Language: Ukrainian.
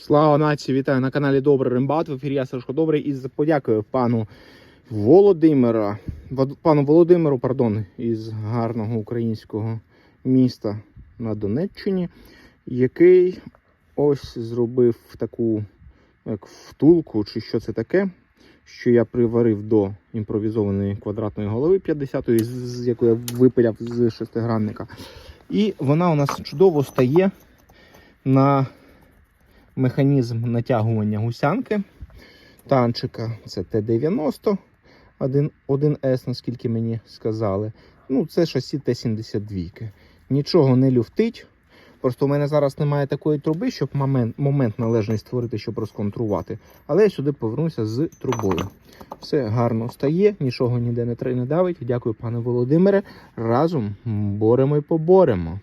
Слава нації, вітаю на каналі Добрий Римбат. В ефірі я Сашко Добрий і подякую пану Володимира, пану Володимиру, пардон, із гарного українського міста на Донеччині, який ось зробив таку як втулку, чи що це таке, що я приварив до імпровізованої квадратної голови 50-ї, з- яку я випиляв з шестигранника. І вона у нас чудово стає на механізм натягування гусянки танчика. Це Т-90, 1, 1С, наскільки мені сказали. Ну, це шасі Т-72. Нічого не люфтить. Просто у мене зараз немає такої труби, щоб момент, момент належний створити, щоб розконтрувати. Але я сюди повернуся з трубою. Все гарно стає, нічого ніде не давить. Дякую, пане Володимире. Разом боремо і поборемо.